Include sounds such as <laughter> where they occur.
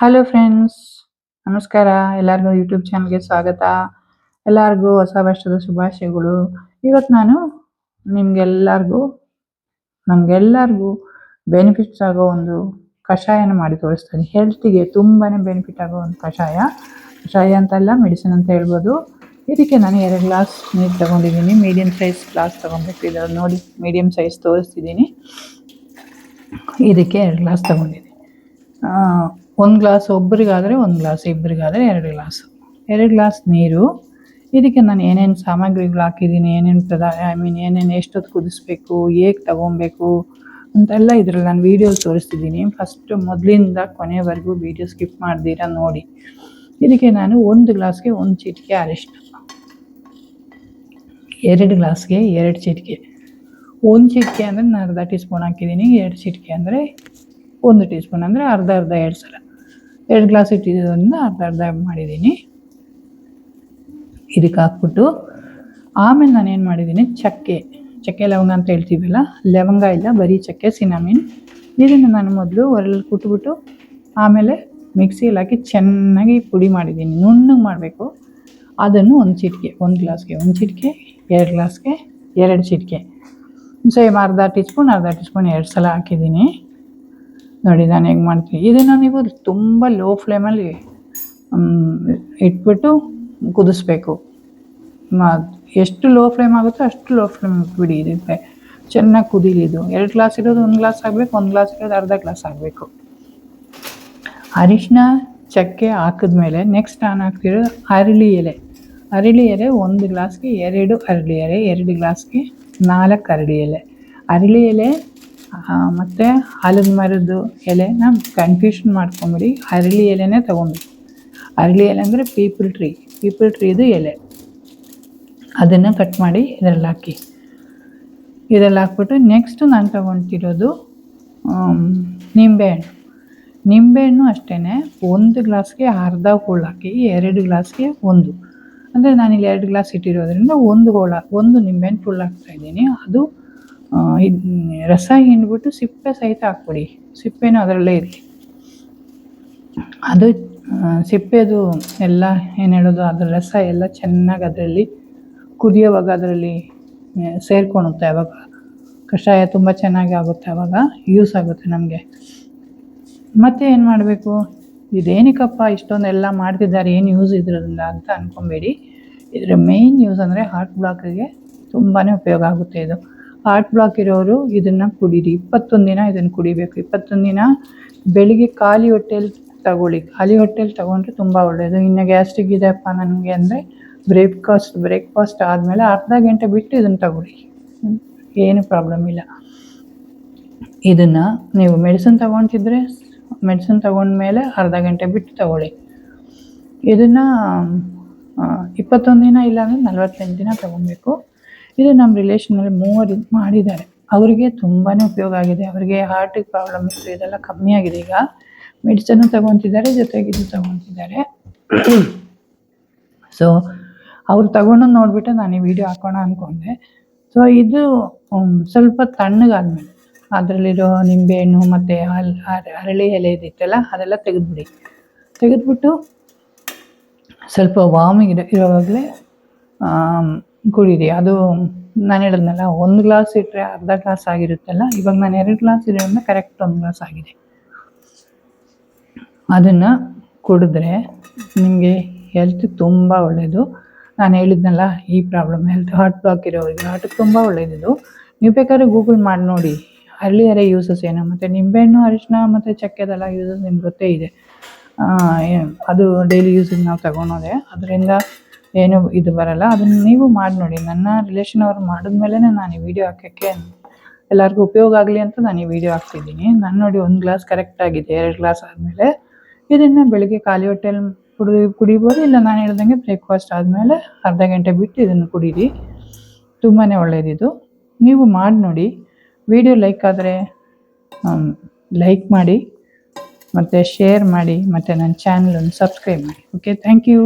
Hello friends ನಮಸ್ಕಾರ. ಎಲ್ಲರಿಗೂ YouTube ಚಾನಲ್ಗೆ ಸ್ವಾಗತ. ಎಲ್ಲರಿಗೂ ಹೊಸ ವರ್ಷದ ಶುಭಾಶಯಗಳು. ಇವತ್ತು ನಾನು ನಿಮ್ಗೆಲ್ಲರಿಗೂ, ನಮಗೆಲ್ಲರಿಗೂ ಬೆನಿಫಿಟ್ಸ್ ಆಗೋ ಒಂದು ಕಷಾಯನ ಮಾಡಿ ತೋರಿಸ್ತೀನಿ. ಹೆಲ್ತಿಗೆ ತುಂಬಾನೇ ಬೆನಿಫಿಟ್ ಆಗೋ ಒಂದು ಕಷಾಯ. ಕಷಾಯ ಅಂತಲ್ಲ ಮೆಡಿಸಿನ್ ಅಂತ ಹೇಳ್ಬೋದು. ಇದಕ್ಕೆ ನಾನು ಎರಡು ಗ್ಲಾಸ್ ನೀರು ತೊಗೊಂಡಿದ್ದೀನಿ. ಮೀಡಿಯಂ ಸೈಜ್ ಗ್ಲಾಸ್ ತಗೊಂಡ್ಬಿಟ್ಟಿದ್ದಾರೆ ನೋಡಿ ಮೀಡಿಯಂ ಸೈಜ್ ತೋರಿಸ್ತಿದ್ದೀನಿ. ಇದಕ್ಕೆ ಎರಡು ಗ್ಲಾಸ್ ತಗೊಂಡಿದ್ದೀನಿ. ಒಂದು ಗ್ಲಾಸ್ ಒಬ್ಬರಿಗಾದರೆ ಒಂದು ಗ್ಲಾಸ್, ಇಬ್ಬರಿಗಾದರೆ ಎರಡು ಗ್ಲಾಸ್. ಎರಡು ಗ್ಲಾಸ್ ನೀರು. ಇದಕ್ಕೆ ನಾನು ಏನೇನು ಸಾಮಗ್ರಿಗಳು ಹಾಕಿದ್ದೀನಿ ಏನೇನು ಪ್ರದಾ ಐ ಮೀನ್ ಏನೇನು ಎಷ್ಟೊತ್ತು ಕುದಿಸ್ಬೇಕು, ಹೇಗೆ ತಗೊಬೇಕು ಅಂತೆಲ್ಲ ಇದರಲ್ಲಿ ನಾನು ವೀಡಿಯೋ ತೋರಿಸ್ತಿದ್ದೀನಿ ಫಸ್ಟ್ ಮೊದಲಿಂದ ಕೊನೆವರೆಗೂ ವೀಡಿಯೋ ಸ್ಕಿಪ್ ಮಾಡ್ದಿರ ನೋಡಿ. ಇದಕ್ಕೆ ನಾನು ಒಂದು ಗ್ಲಾಸ್ಗೆ ಒಂದು ಚಿಟಿಕೆ ಅರಿಶಿನ ಎರಡು ಗ್ಲಾಸ್ಗೆ ಎರಡು ಚಿಟಿಕೆ. ಒಂದು ಚಿಟಿಕೆ ಅಂದರೆ ನಾನು ಅರ್ಧ ಟೀ ಸ್ಪೂನ್ ಹಾಕಿದ್ದೀನಿ ಎರಡು ಚಿಟಿಕೆ ಅಂದರೆ ಒಂದು ಟೀ ಸ್ಪೂನ್ ಅಂದರೆ ಅರ್ಧ ಅರ್ಧ ಎರಡು ಸಲ. ಎರಡು ಗ್ಲಾಸ್ ಇಟ್ಟಿದ್ದರಿಂದ ಅರ್ಧ ಅರ್ಧ ಮಾಡಿದ್ದೀನಿ. ಇದಕ್ಕೆ ಹಾಕ್ಬಿಟ್ಟು ಆಮೇಲೆ ನಾನು ಏನು ಮಾಡಿದ್ದೀನಿ, ಚಕ್ಕೆ ಚಕ್ಕೆ ಲವಂಗ ಅಂತ ಹೇಳ್ತೀವಲ್ಲ, ಲವಂಗ ಇಲ್ಲ, ಬರೀ ಚಕ್ಕೆ, ಸಿನಾಮಿನ್. ಇದನ್ನು ನಾನು ಮೊದಲು ಒರಳಲ್ಲಿ ಕುಟ್ಬಿಟ್ಟು ಆಮೇಲೆ ಮಿಕ್ಸಿಯಲ್ಲಿ ಹಾಕಿ ಚೆನ್ನಾಗಿ ಪುಡಿ ಮಾಡಿದ್ದೀನಿ. ನುಣ್ಣಗೆ ಮಾಡಬೇಕು. ಅದನ್ನು ಒಂದು ಚಿಟಿಕೆ, ಒಂದು ಗ್ಲಾಸ್ಗೆ, ಒಂದು ಚಿಟಿಕೆ, ಎರಡು ಗ್ಲಾಸ್ಗೆ, ಎರಡು ಚಿಟಿಕೆ. ಸೇಮ್ ಅರ್ಧ ಟೀ ಸ್ಪೂನ್ ಅರ್ಧ ಟೀ ಸ್ಪೂನ್ ಎರಡು ಸಲ ಹಾಕಿದ್ದೀನಿ. ನೋಡಿ ನಾನು ಹೇಗೆ ಮಾಡ್ತೀನಿ. ಇದನ್ನು ನೀವು ತುಂಬ ಲೋ ಫ್ಲೇಮಲ್ಲಿ ಇಟ್ಬಿಟ್ಟು ಕುದಿಸ್ಬೇಕು. ಎಷ್ಟು ಲೋ ಫ್ಲೇಮ್ ಆಗುತ್ತೋ ಅಷ್ಟು ಲೋ ಫ್ಲೇಮ್ ಇಟ್ಬಿಡಿ ಇದಕ್ಕೆ ಚೆನ್ನಾಗಿ ಕುದೀಲಿ ಇದು. ಎರಡು ಗ್ಲಾಸ್ ಇರೋದು ಒಂದು ಗ್ಲಾಸ್ ಆಗಬೇಕು, ಒಂದು ಗ್ಲಾಸ್ ಇರೋದು ಅರ್ಧ ಗ್ಲಾಸ್ ಆಗಬೇಕು. ಅರಿಶಿನ ಚಕ್ಕೆ ಹಾಕಿದ್ಮೇಲೆ ನೆಕ್ಸ್ಟ್ ನಾನು ಹಾಕ್ತಿರೋದು ಅರಳಿ ಎಲೆ. ಅರಳಿ ಎಲೆ ಒಂದು ಗ್ಲಾಸ್ಗೆ ಎರಡು ಅರಳಿ ಎಲೆ, ಎರಡು ಗ್ಲಾಸ್ಗೆ ನಾಲ್ಕು ಅರಳಿ ಎಲೆ. ಅರಳಿ ಎಲೆ ಮತ್ತು ಹಲದ ಮರದ್ದು ಎಲೆನ ಕನ್ಫ್ಯೂಷನ್ ಮಾಡ್ಕೊಂಬಿಡಿ. ಅರಳಿ ಎಲೆನೇ ತೊಗೊಂಬಿಡಿ ಅರಳಿ ಎಲೆ ಅಂದರೆ ಪೀಪಲ್ ಟ್ರೀ ಪೀಪಲ್ ಟ್ರೀದು ಎಲೆ. ಅದನ್ನು ಕಟ್ ಮಾಡಿ ಇದರಲ್ಲಿ ಹಾಕಿ. ಇದರಲ್ಲಿ ಹಾಕ್ಬಿಟ್ಟು ನೆಕ್ಸ್ಟ್ ನಾನು ತೊಗೊತಿರೋದು ನಿಂಬೆಹಣ್ಣು ನಿಂಬೆಹಣ್ಣು ಅಷ್ಟೇ ಒಂದು ಗ್ಲಾಸ್ಗೆ ಅರ್ಧ ಹೋಳು ಹಾಕಿ, ಎರಡು ಗ್ಲಾಸ್ಗೆ ಒಂದು. ಅಂದರೆ ನಾನಿಲ್ಲಿ ಎರಡು ಗ್ಲಾಸ್ ಇಟ್ಟಿರೋದ್ರಿಂದ ಒಂದು ಹೋಳ, ಒಂದು ನಿಂಬೆಹಣ್ಣು ಫುಲ್ ಹಾಕ್ತಾಯಿದ್ದೀನಿ ಅದು ರಸ ಹಿಂಡ್ಬಿಟ್ಟು ಸಿಪ್ಪೆ ಸಹಿತ ಹಾಕ್ಬಿಡಿ. ಸಿಪ್ಪೆನೂ ಅದರಲ್ಲೇ ಇರಲಿ. ಅದು ಸಿಪ್ಪೆದು ಎಲ್ಲ ಏನು ಹೇಳೋದು, ಅದರ ರಸ ಎಲ್ಲ ಚೆನ್ನಾಗಿ ಅದರಲ್ಲಿ ಕುದಿಯೋವಾಗ ಅದರಲ್ಲಿ ಸೇರ್ಕೊಳುತ್ತೆ ಅವಾಗ. ಕಷಾಯ ತುಂಬ ಚೆನ್ನಾಗಿ ಆಗುತ್ತೆ ಅವಾಗ ಯೂಸ್ ಆಗುತ್ತೆ ನಮಗೆ. ಮತ್ತೆ ಏನು ಮಾಡಬೇಕು? ಇದೇನಕ್ಕಪ್ಪ ಇಷ್ಟೊಂದೆಲ್ಲ ಮಾಡ್ತಿದ್ದಾರೆ, ಏನು ಯೂಸ್ ಇದ್ರಿಂದ ಅಂತ ಅಂದ್ಕೊಬೇಡಿ ಇದರ ಮೇಯ್ನ್ ಯೂಸ್ ಅಂದರೆ ಹಾರ್ಟ್ ಬ್ಲಾಕಿಗೆ ತುಂಬಾ ಉಪಯೋಗ ಆಗುತ್ತೆ ಇದು. ಹಾರ್ಟ್ ಬ್ಲಾಕ್ ಇರೋರು ಇದನ್ನು ಕುಡೀರಿ. ಇಪ್ಪತ್ತೊಂದು ದಿನ ಇದನ್ನು ಕುಡಿಬೇಕು. ಇಪ್ಪತ್ತೊಂದು ದಿನ ಬೆಳಿಗ್ಗೆ ಖಾಲಿ ಹೊಟ್ಟೆಲಿ ತಗೊಳ್ಳಿ. ಖಾಲಿ ಹೊಟ್ಟೆಲಿ ತಗೊಂಡ್ರೆ ತುಂಬ ಒಳ್ಳೆಯದು ಇನ್ನು ಗ್ಯಾಸ್ಟ್ರಿಕ್ ಇದೆಯಪ್ಪ ನನಗೆ ಅಂದರೆ ಬ್ರೇಕ್ಫಾಸ್ಟ್ ಬ್ರೇಕ್ಫಾಸ್ಟ್ ಆದಮೇಲೆ ಅರ್ಧ ಗಂಟೆ ಬಿಟ್ಟು ಇದನ್ನು ತಗೊಳ್ಳಿ. ಏನು ಪ್ರಾಬ್ಲಮ್ ಇಲ್ಲ. ಇದನ್ನು ನೀವು ಮೆಡಿಸಿನ್ ತಗೊತಿದ್ರೆ ಮೆಡಿಸಿನ್ ತಗೊಂಡ್ಮೇಲೆ ಅರ್ಧ ಗಂಟೆ ಬಿಟ್ಟು ತಗೊಳ್ಳಿ. ಇದನ್ನು ಇಪ್ಪತ್ತೊಂದು ದಿನ ಇಲ್ಲಾಂದರೆ ನಲ್ವತ್ತೆಂಟು ದಿನ ತಗೊಬೇಕು ಇದು ನಮ್ಮ ರಿಲೇಷನಲ್ಲಿ ಮೂವರು ಮಾಡಿದ್ದಾರೆ. ಅವರಿಗೆ ತುಂಬಾ ಉಪಯೋಗ ಆಗಿದೆ. ಅವರಿಗೆ ಹಾರ್ಟಿಗೆ ಪ್ರಾಬ್ಲಮ್ ಇತ್ತು, ಇದೆಲ್ಲ ಕಮ್ಮಿ ಆಗಿದೆ ಈಗ. ಮೆಡಿಸನ್ನು ತಗೊತಿದ್ದಾರೆ, ಜೊತೆಗೆ ಇದು ತಗೊತಿದ್ದಾರೆ. ಸೊ <clears throat> ಅವ್ರು ತಗೊಂಡು ನೋಡಿಬಿಟ್ಟು ನಾನು ಈ ವಿಡಿಯೋ ಹಾಕೋಣ ಅಂದ್ಕೊಂಡೆ ಸೊ ಇದು ಸ್ವಲ್ಪ ತಣ್ಣಗಾದ್ಮೇಲೆ, ಅದರಲ್ಲಿರೋ ನಿಂಬೆಹಣ್ಣು ಮತ್ತು ಹಲ್ ಅರಳಿ ಎಲೆ ಇದಿತ್ತಲ್ಲ, ಅದೆಲ್ಲ ತೆಗೆದ್ಬಿಡಿ. ತೆಗೆದ್ಬಿಟ್ಟು ಸ್ವಲ್ಪ ವಾಮಿಗಿಡ ಇರೋವಾಗಲೇ ಕುಡೀರಿ. ಅದು ನಾನು ಹೇಳಿದ್ನಲ್ಲ, ಒಂದು ಗ್ಲಾಸ್ ಇಟ್ಟರೆ ಅರ್ಧ ಗ್ಲಾಸ್ ಆಗಿರುತ್ತಲ್ಲ, ಇವಾಗ ನಾನು ಎರಡು ಗ್ಲಾಸ್ ಇರೋದ್ರಿಂದ ಕರೆಕ್ಟ್ ಒಂದು ಗ್ಲಾಸ್ ಆಗಿದೆ. ಅದನ್ನು ಕುಡಿದ್ರೆ ನಿಮಗೆ ಹೆಲ್ತ್ ತುಂಬ ಒಳ್ಳೆಯದು ನಾನು ಹೇಳಿದ್ನಲ್ಲ, ಈ ಪ್ರಾಬ್ಲಮ್ ಹೆಲ್ತ್ ಹಾರ್ಟ್ ಬ್ಲಾಕ್ ಇರೋರಿಗೆ ಹಾರ್ಟಿಗೆ ತುಂಬ ಒಳ್ಳೆಯದು ನೀವು ಬೇಕಾದ್ರೆ ಗೂಗಲ್ ಮಾಡಿ ನೋಡಿ. ಅರಳಿಯರೆ ಯೂಸಸ್ ಏನೋ, ಮತ್ತು ನಿಂಬೆಹಣ್ಣು ಅರಿಶಿನ ಮತ್ತು ಚಕ್ಕೆದೆಲ್ಲ ಯೂಸಸ್ ನಿಮ್ಗೆ ಗೊತ್ತೇ ಇದೆ. ಅದು ಡೈಲಿ ಯೂಸಿಗೆ ನಾವು ತಗೊಳೋದೆ ಅದರಿಂದ ಏನು ಇದು ಬರಲ್ಲ. ಅದನ್ನು ನೀವು ಮಾಡಿ ನೋಡಿ. ನನ್ನ ರಿಲೇಷನ್ ಅವ್ರು ಮಾಡಿದ್ಮೇಲೆ ನಾನು ಈ ವಿಡಿಯೋ ಹಾಕೋಕ್ಕೆ ಎಲ್ಲರಿಗೂ ಉಪಯೋಗ ಆಗಲಿ ಅಂತ ನಾನು ಈ ವಿಡಿಯೋ ಹಾಕ್ತಿದ್ದೀನಿ. ನಾನು ನೋಡಿ ಒಂದು ಗ್ಲಾಸ್ ಕರೆಕ್ಟ್ ಆಗಿದೆ. ಎರಡು ಗ್ಲಾಸ್ ಆದಮೇಲೆ ಇದನ್ನು ಬೆಳಿಗ್ಗೆ ಖಾಲಿ ಹೊಟ್ಟೆಯಲ್ಲಿ ಕುಡಿ, ಕುಡಿಬೋದು. ಇಲ್ಲ ನಾನು ಹೇಳ್ದಂಗೆ ಬ್ರೇಕ್ಫಾಸ್ಟ್ ಆದಮೇಲೆ ಅರ್ಧ ಗಂಟೆ ಬಿಟ್ಟು ಇದನ್ನು ಕುಡೀರಿ. ತುಂಬಾ ಒಳ್ಳೆಯದಿದು ನೀವು ಮಾಡಿ ನೋಡಿ. ವಿಡಿಯೋ ಲೈಕ್ ಆದರೆ ಲೈಕ್ ಮಾಡಿ, ಮತ್ತು ಶೇರ್ ಮಾಡಿ, ಮತ್ತು ನನ್ನ ಚಾನಲನ್ನು ಸಬ್ಸ್ಕ್ರೈಬ್ ಮಾಡಿ. Okay thank you